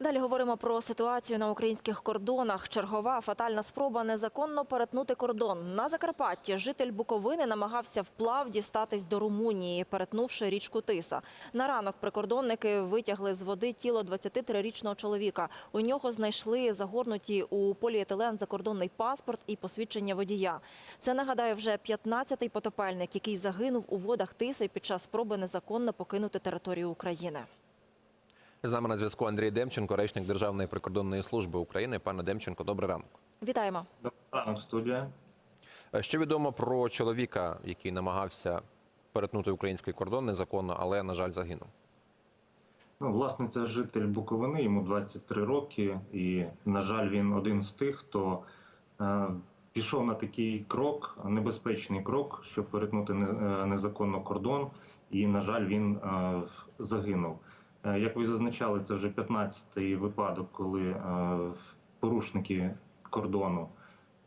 Далі говоримо про ситуацію на українських кордонах. Чергова фатальна спроба незаконно перетнути кордон. На Закарпатті житель Буковини намагався вплав дістатись до Румунії, перетнувши річку Тиса. На ранок прикордонники витягли з води тіло 23-річного чоловіка. У нього знайшли загорнуті у поліетилен закордонний паспорт і посвідчення водія. Це нагадаю вже 15-й потопельник, який загинув у водах Тиси під час спроби незаконно покинути територію України. З нами на зв'язку Андрій Демченко, речник Державної прикордонної служби України. Пане Демченко, добрий ранок. Вітаємо. Добрий ранок, студія. Е, Що відомо про чоловіка, який намагався перетнути український кордон незаконно, але на жаль загинув. Ну, власне, це житель Буковини, йому 23 роки, і, на жаль, він один з тих, хто е, пішов на такий крок, небезпечний крок, щоб перетнути е, незаконно кордон, і, на жаль, він е, загинув. Е, як ви зазначали, це вже 15-й випадок, коли е, порушники кордону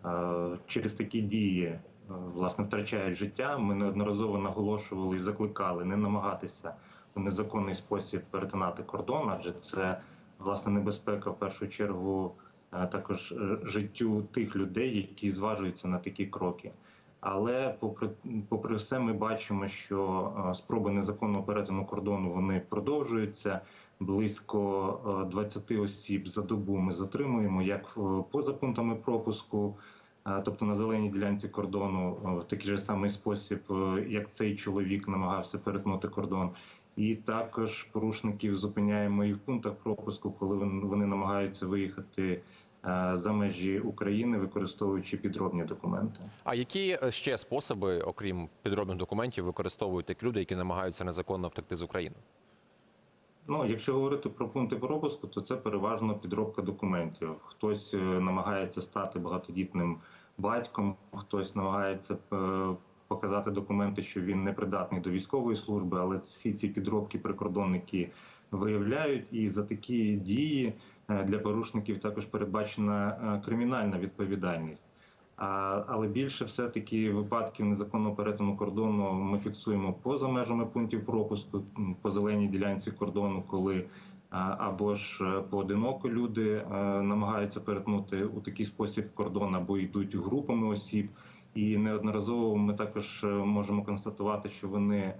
е, через такі дії власне втрачають життя. Ми неодноразово наголошували і закликали не намагатися у незаконний спосіб перетинати кордон, адже це власне небезпека в першу чергу також життю тих людей, які зважуються на такі кроки. Але попри попри все, ми бачимо, що е, спроби незаконного перетину кордону вони продовжуються. Близько е, 20 осіб за добу ми затримуємо як е, поза пунктами пропуску, е, тобто на зеленій ділянці кордону, е, в такий же самий спосіб, е, як цей чоловік намагався перетнути кордон. І також порушників зупиняємо і в пунктах пропуску, коли вони намагаються виїхати е, за межі України, використовуючи підробні документи. А які е, ще способи, окрім підробних документів, використовують такі люди, які намагаються незаконно втекти з України? Ну, якщо говорити про пункти пропуску, то це переважно підробка документів. Хтось е, намагається стати багатодітним батьком, хтось намагається е, показати документи, що він не придатний до військової служби, але всі ці підробки прикордонники виявляють. І за такі дії е, для порушників також передбачена е, кримінальна відповідальність. Але більше все-таки випадків незаконного перетину кордону ми фіксуємо поза межами пунктів пропуску по зеленій ділянці кордону, коли або ж е, поодиноко люди е, намагаються перетнути у такий спосіб кордон, або йдуть групами осіб. І неодноразово ми також е, можемо констатувати, що вони е,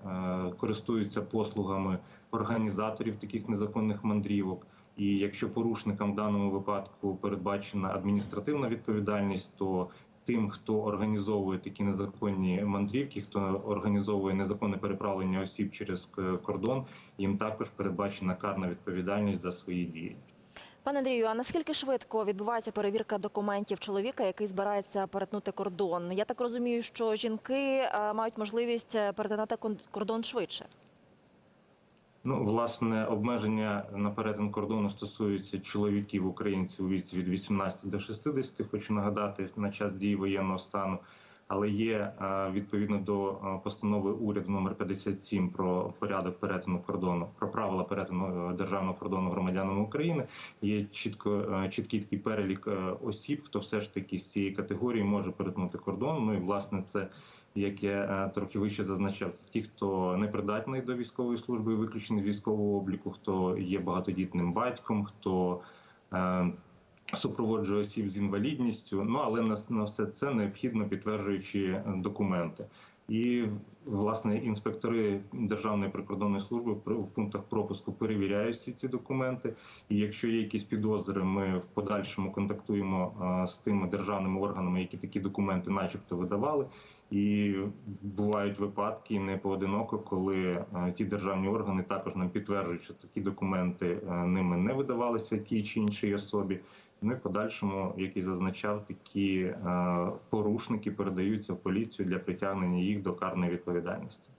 користуються послугами організаторів таких незаконних мандрівок. І якщо порушникам в даному випадку передбачена адміністративна відповідальність, то тим, хто організовує такі незаконні мандрівки, хто організовує незаконне переправлення осіб через е, кордон, їм також передбачена карна відповідальність за свої дії. Пане Андрію, а наскільки швидко відбувається перевірка документів чоловіка, який збирається перетнути кордон? Я так розумію, що жінки е, мають можливість е, перетинати кордон швидше. Ну, власне, обмеження на перетин кордону стосуються чоловіків українців у віці від 18 до 60, Хочу нагадати на час дії воєнного стану. Але є е, відповідно до е, постанови уряду номер 57 про порядок перетину кордону, про правила перетину е, державного кордону громадянами України. Є чітко чіткий такий перелік осіб, хто все ж таки з цієї категорії може перетнути кордон. Ну і власне це як я трохи вище зазначав, це ті, хто не придатний до військової служби, виключений військового обліку, хто є багатодітним батьком, хто супроводжує осіб з інвалідністю. Ну але на, на все це необхідно підтверджуючи е, документи. І власне інспектори Державної прикордонної служби в пунктах пропуску перевіряють всі ці документи. І якщо є якісь підозри, ми в подальшому контактуємо е, з тими державними органами, які такі документи, начебто, видавали. І бувають випадки не поодиноко, коли е, ті державні органи також нам підтверджують, що такі документи ними не видавалися тій чи іншій особі. І в подальшому, як і зазначав, такі е, порушники передаються в поліцію для притягнення їх до карної відповідальності.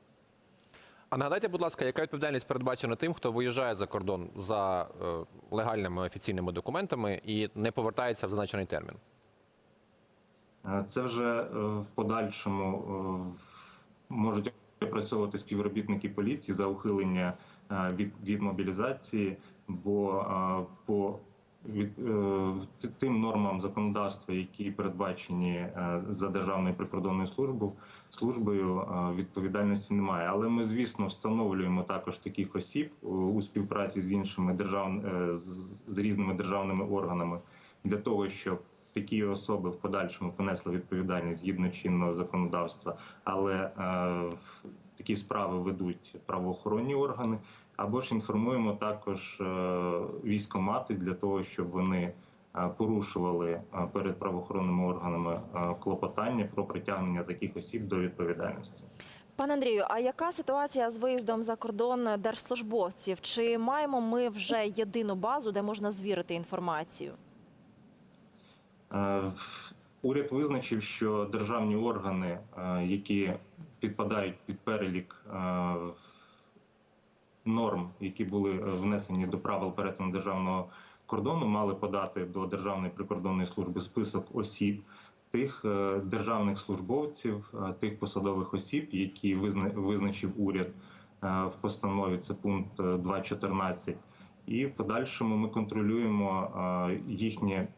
А нагадайте, будь ласка, яка відповідальність передбачена тим, хто виїжджає за кордон за е, легальними офіційними документами і не повертається в зазначений термін? Е, Це вже в подальшому можуть опрацьовувати співробітники поліції за ухилення від, від мобілізації, бо е, по від, е, тим нормам законодавства, які передбачені е, за державною прикордонною службою, е, відповідальності немає. Але ми, звісно, встановлюємо також таких осіб е, у співпраці з іншими держав з- різними державними органами для того, щоб такі особи в подальшому понесли відповідальність згідно чинного законодавства, але е, такі справи ведуть правоохоронні органи. Або ж інформуємо також військомати для того, щоб вони порушували е, перед правоохоронними органами е, клопотання про притягнення таких осіб до відповідальності. Пане Андрію, а яка ситуація з виїздом за кордон держслужбовців? Чи маємо ми вже єдину базу, де можна звірити інформацію? Е, Уряд визначив, що державні органи, е, які підпадають під перелік е, норм, які були е, внесені до правил перетину державного кордону, мали подати до Державної прикордонної служби список осіб. Тих е, державних службовців, е, тих посадових осіб, які визна- визначив уряд е, в постанові, це пункт е, 2.14. І в подальшому ми контролюємо їхнє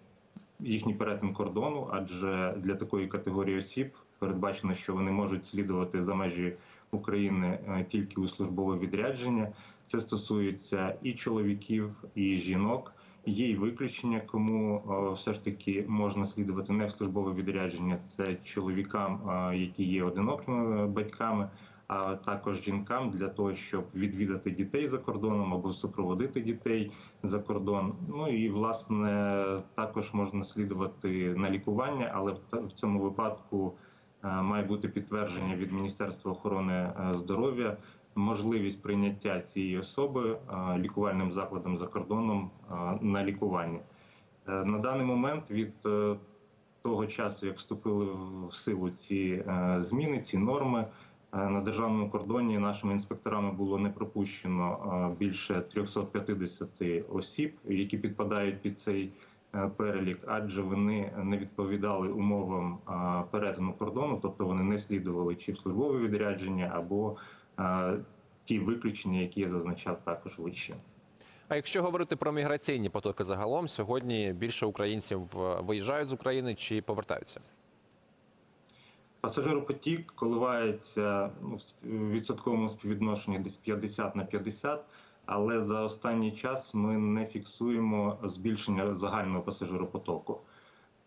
їхній перетин кордону, адже для такої категорії осіб передбачено, що вони можуть слідувати за межі України тільки у службове відрядження. Це стосується і чоловіків, і жінок. Є й виключення, кому е, все ж таки можна слідувати не в службове відрядження. Це чоловікам, е, які є одинокими батьками, а також жінкам для того, щоб відвідати дітей за кордоном або супроводити дітей за кордон. Ну і власне також можна слідувати на лікування, але в цьому випадку е, має бути підтвердження від Міністерства охорони здоров'я. Можливість прийняття цієї особи е, лікувальним закладом за кордоном е, на лікування. Е, на даний момент від того часу, як вступили в силу ці зміни, ці норми, на державному кордоні нашими інспекторами було не пропущено більше 350 осіб, які підпадають під цей перелік, адже вони не відповідали умовам перетину кордону, тобто вони не слідували чи в службове відрядження або ті виключення, які я зазначав також вище. А якщо говорити про міграційні потоки загалом, сьогодні більше українців е, виїжджають з України чи повертаються? Пасажиропотік коливається ну, в відсотковому співвідношенні десь 50 на 50, але за останній час ми не фіксуємо збільшення загального пасажиропотоку.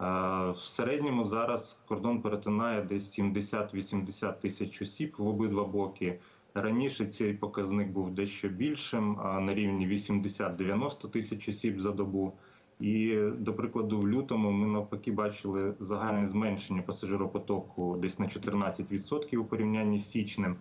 Е, В середньому зараз кордон перетинає десь 70-80 тисяч осіб в обидва боки. Раніше цей показник був дещо більшим, на рівні 80-90 тисяч осіб за добу. І до прикладу, в лютому ми навпаки бачили загальне зменшення пасажиропотоку десь на 14% у порівнянні з січнем.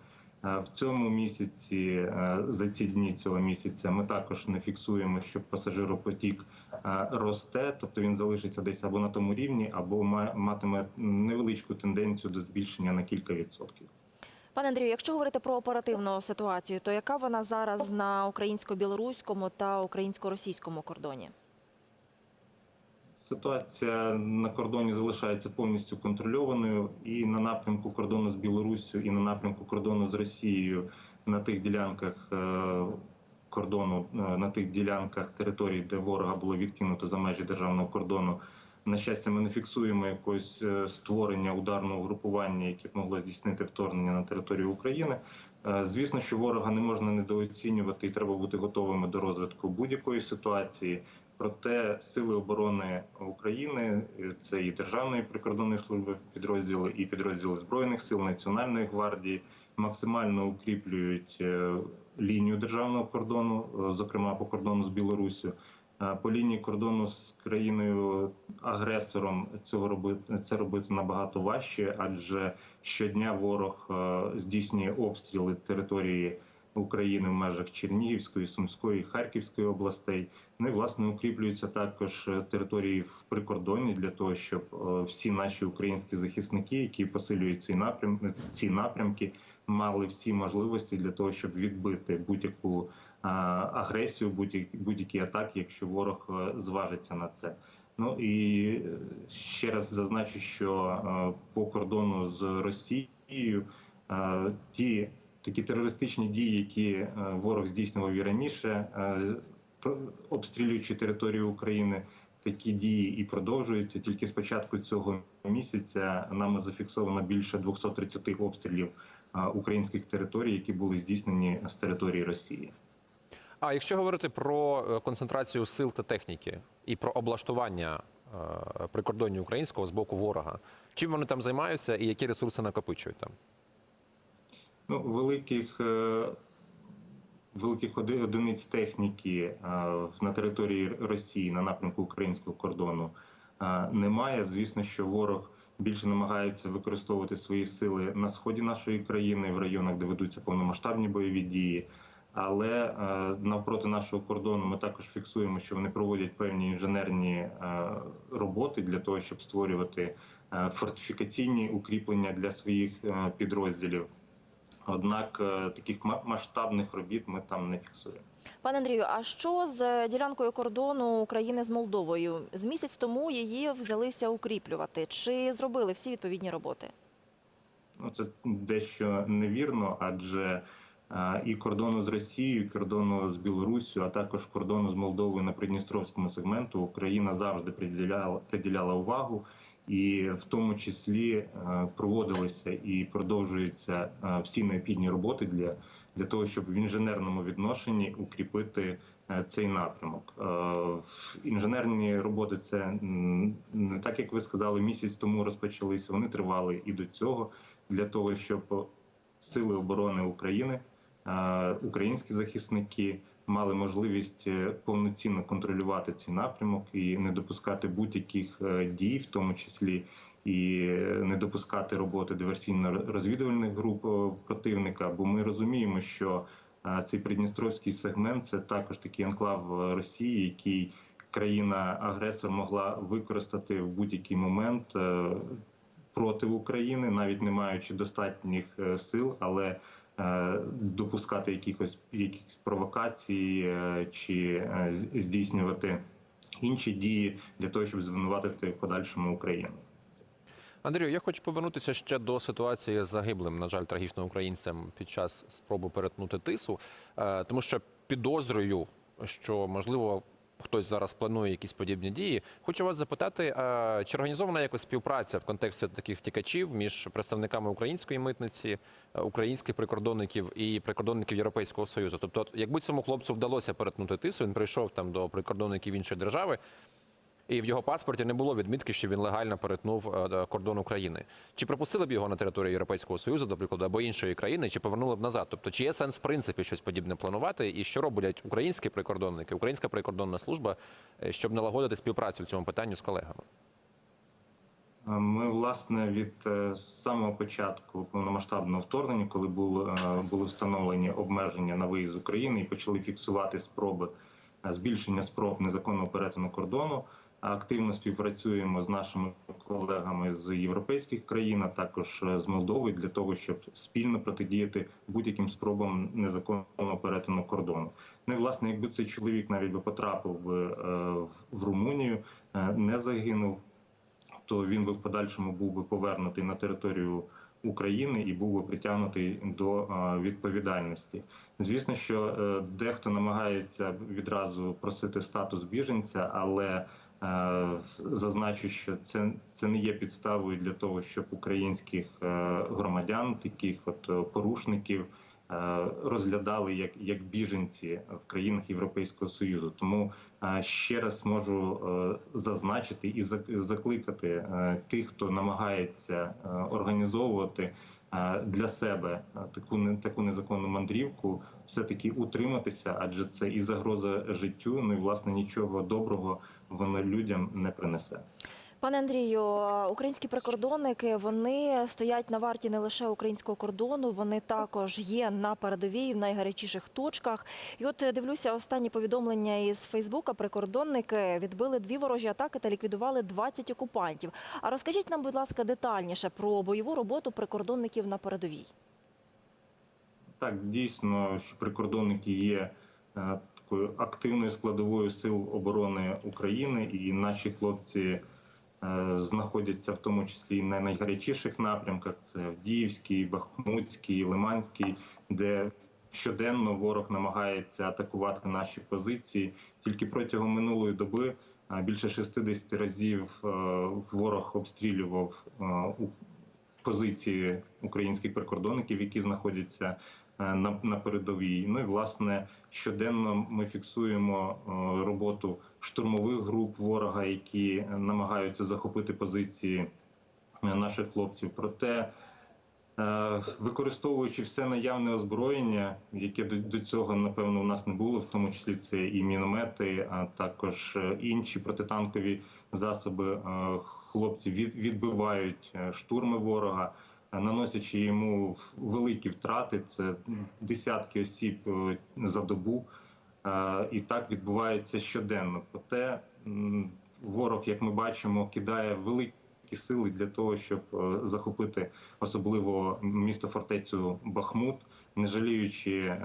Е, В цьому місяці, е, за ці дні цього місяця, ми також не фіксуємо, що пасажиропотік е, росте, тобто він залишиться десь або на тому рівні, або матиме невеличку тенденцію до збільшення на кілька відсотків. Пане Андрію, якщо говорити про оперативну ситуацію, то яка вона зараз на українсько-білоруському та українсько-російському кордоні? Ситуація на кордоні залишається повністю контрольованою і на напрямку кордону з Білоруссю, і на напрямку кордону з Росією на тих ділянках е, кордону, е, на тих ділянках територій, де ворога було відкинуто за межі державного кордону. На щастя, ми не фіксуємо якогось е, створення ударного групування, яке б могло здійснити вторгнення на територію України. Е, Звісно, що ворога не можна недооцінювати, і треба бути готовими до розвитку будь-якої ситуації. Проте сили оборони України е, це і Державної прикордонної служби підрозділи, і підрозділи збройних сил Національної гвардії максимально укріплюють лінію державного кордону, зокрема по кордону з Білоруссю. По лінії кордону з країною агресором цього робити це робити набагато важче, адже щодня ворог е, здійснює обстріли території України в межах Чернігівської, Сумської, Харківської областей. Ну і власне укріплюються також е, території в прикордонні для того, щоб е, всі наші українські захисники, які посилюють ці напрям, ці напрямки, мали всі можливості для того, щоб відбити будь-яку агресію, будь-які атаки, якщо ворог е, зважиться на це. Ну і е, ще раз зазначу, що е, по кордону з Росією ті такі терористичні дії, які ворог здійснював і раніше, обстрілюючи територію України, такі дії і продовжуються. Тільки з початку цього місяця нами зафіксовано більше 230 обстрілів українських територій, які були здійснені з території Росії. А якщо говорити про е, концентрацію сил та техніки і про облаштування е, прикордоння українського з боку ворога, чим вони там займаються і які ресурси накопичують там? Ну, великих, е, великих оди- одиниць техніки на території Росії на напрямку українського кордону немає. Звісно, що ворог більше намагається використовувати свої сили на сході нашої країни, в районах, де ведуться повномасштабні бойові дії. Але е, навпроти нашого кордону ми також фіксуємо, що вони проводять певні інженерні е, роботи для того, щоб створювати е, фортифікаційні укріплення для своїх підрозділів. Однак таких масштабних робіт ми там не фіксуємо. Пане Андрію, а що з ділянкою кордону України з Молдовою? З місяць тому її взялися укріплювати. Чи зробили всі відповідні роботи? Ну це дещо невірно, адже і кордону з Росією, кордону з Білоруссю, а також кордону з Молдовою на Придністровському сегменту Україна завжди приділяла приділяла увагу, і в тому числі е, проводилися і продовжуються е, всі необхідні роботи для, для того, щоб в інженерному відношенні укріпити е, цей напрямок. Інженерні роботи це не так, як ви сказали, місяць тому розпочалися. Вони тривали і до цього для того, щоб сили оборони України, українські захисники мали можливість е, повноцінно контролювати цей напрямок і не допускати будь-яких е, дій, в тому числі і е, не допускати роботи диверсійно-розвідувальних груп противника. Бо ми розуміємо, що цей придністровський сегмент це також такий анклав Росії, який країна-агресор могла використати в будь-який момент проти України, навіть не маючи достатніх сил, але допускати якихось якихось провокацій е, чи е, здійснювати інші дії для того, щоб звинуватити в подальшому Україну. Андрію, я хочу повернутися ще до ситуації з загиблим, на жаль, трагічно українцем під час спроби перетнути тису, Е, тому що підозрюю, що можливо. Хтось зараз планує якісь подібні дії. Хочу вас запитати, чи організована якось співпраця в контексті таких втікачів між представниками української митниці, е, українських прикордонників і прикордонників Європейського союзу? Тобто, якби цьому хлопцю вдалося перетнути тису, він прийшов там до прикордонників іншої держави, і в його паспорті не було відмітки, що він легально перетнув е, е, кордон України. Чи пропустили б його на територію Європейського союзу, до прикладу, або іншої країни, чи повернули б назад? Тобто, чи є сенс в принципі щось подібне планувати, і що роблять українські прикордонники, українська прикордонна служба, е, щоб налагодити співпрацю в цьому питанні з колегами? Ми власне від самого початку повномасштабного вторгнення, коли були, встановлені обмеження на виїзд України і почали фіксувати спроби збільшення спроб незаконного перетину кордону. Активно співпрацюємо з нашими колегами з європейських країн, а також е, з Молдови для того, щоб спільно протидіяти будь-яким спробам незаконного перетину кордону. Ну і власне, якби цей чоловік навіть би потрапив би, е, в- Румунію, е, не загинув то він би в подальшому був би повернутий на територію України і був би притягнутий до е, відповідальності. Звісно, що е, дехто намагається відразу просити статус біженця, але е, зазначу, що це, це не є підставою для того, щоб українських е, громадян, таких от е, порушників. е, Розглядали як, як біженці в країнах Європейського союзу, тому е, ще раз можу е, зазначити і зак- закликати е, тих, хто намагається е, організовувати е, для себе е, таку не- таку незаконну мандрівку, все таки утриматися, адже це і загроза життю. Ну і власне нічого доброго воно людям не принесе. Пане Андрію, українські прикордонники вони стоять на варті не лише українського кордону, вони також є на передовій в найгарячіших точках. І от е, дивлюся останні повідомлення із Фейсбука. Прикордонники відбили дві ворожі атаки та ліквідували 20 окупантів. А розкажіть нам, будь ласка, детальніше про бойову роботу прикордонників на передовій. Так, дійсно, що прикордонники є е, такою активною складовою сил оборони України, і наші хлопці знаходяться в тому числі на найгарячіших напрямках: це Авдіївський, Бахмутський, Лиманський, де щоденно ворог намагається атакувати наші позиції. Тільки протягом минулої доби Е, Більше 60 разів е, ворог обстрілював е, позиції українських прикордонників, які знаходяться е, на, на передовій. Ну і власне щоденно ми фіксуємо е, роботу штурмових груп ворога, які намагаються захопити позиції е, наших хлопців. Проте, е, використовуючи все наявне озброєння, яке до, цього напевно у нас не було, в тому числі це і міномети, а також е, інші протитанкові засоби, е, хлопці відбивають е, штурми ворога. Наносячи йому великі втрати, це десятки осіб е, за добу, Е, і так відбувається щоденно. Проте ворог, як ми бачимо, кидає великі сили для того, щоб е, захопити особливо місто фортецю Бахмут, не жаліючи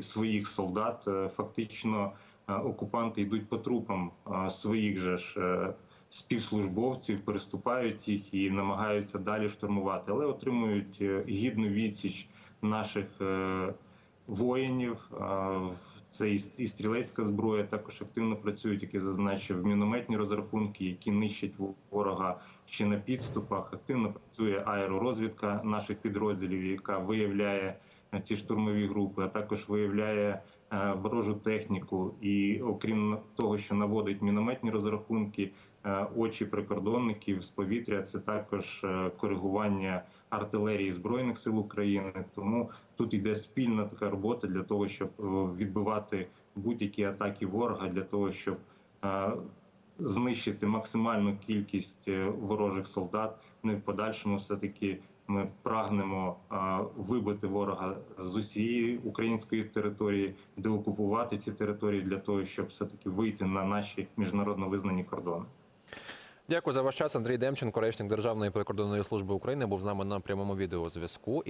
своїх солдат. Фактично окупанти йдуть по трупам своїх же ж. Е, Співслужбовців переступають їх і намагаються далі штурмувати, але отримують е, гідну відсіч наших е, воїнів. Це і стрілецька зброя також активно працюють, як я зазначив, мінометні розрахунки, які нищать ворога ще на підступах. Активно працює аеророзвідка наших підрозділів, яка виявляє е, ці штурмові групи, а також виявляє е, ворожу техніку. І окрім того, що наводить мінометні розрахунки, е, очі прикордонників з повітря це також е, коригування артилерії збройних сил України. Тому тут йде спільна така робота для того, щоб е, відбивати будь-які атаки ворога, для того, щоб е, знищити максимальну кількість е, ворожих солдат. Ну і в подальшому, все таки, ми прагнемо е, вибити ворога з усієї української території, деокупувати ці території для того, щоб все таки вийти на наші міжнародно визнані кордони. Дякую за ваш час. Андрій Демченко, речник Державної прикордонної служби України, був з нами на прямому відеозв'язку.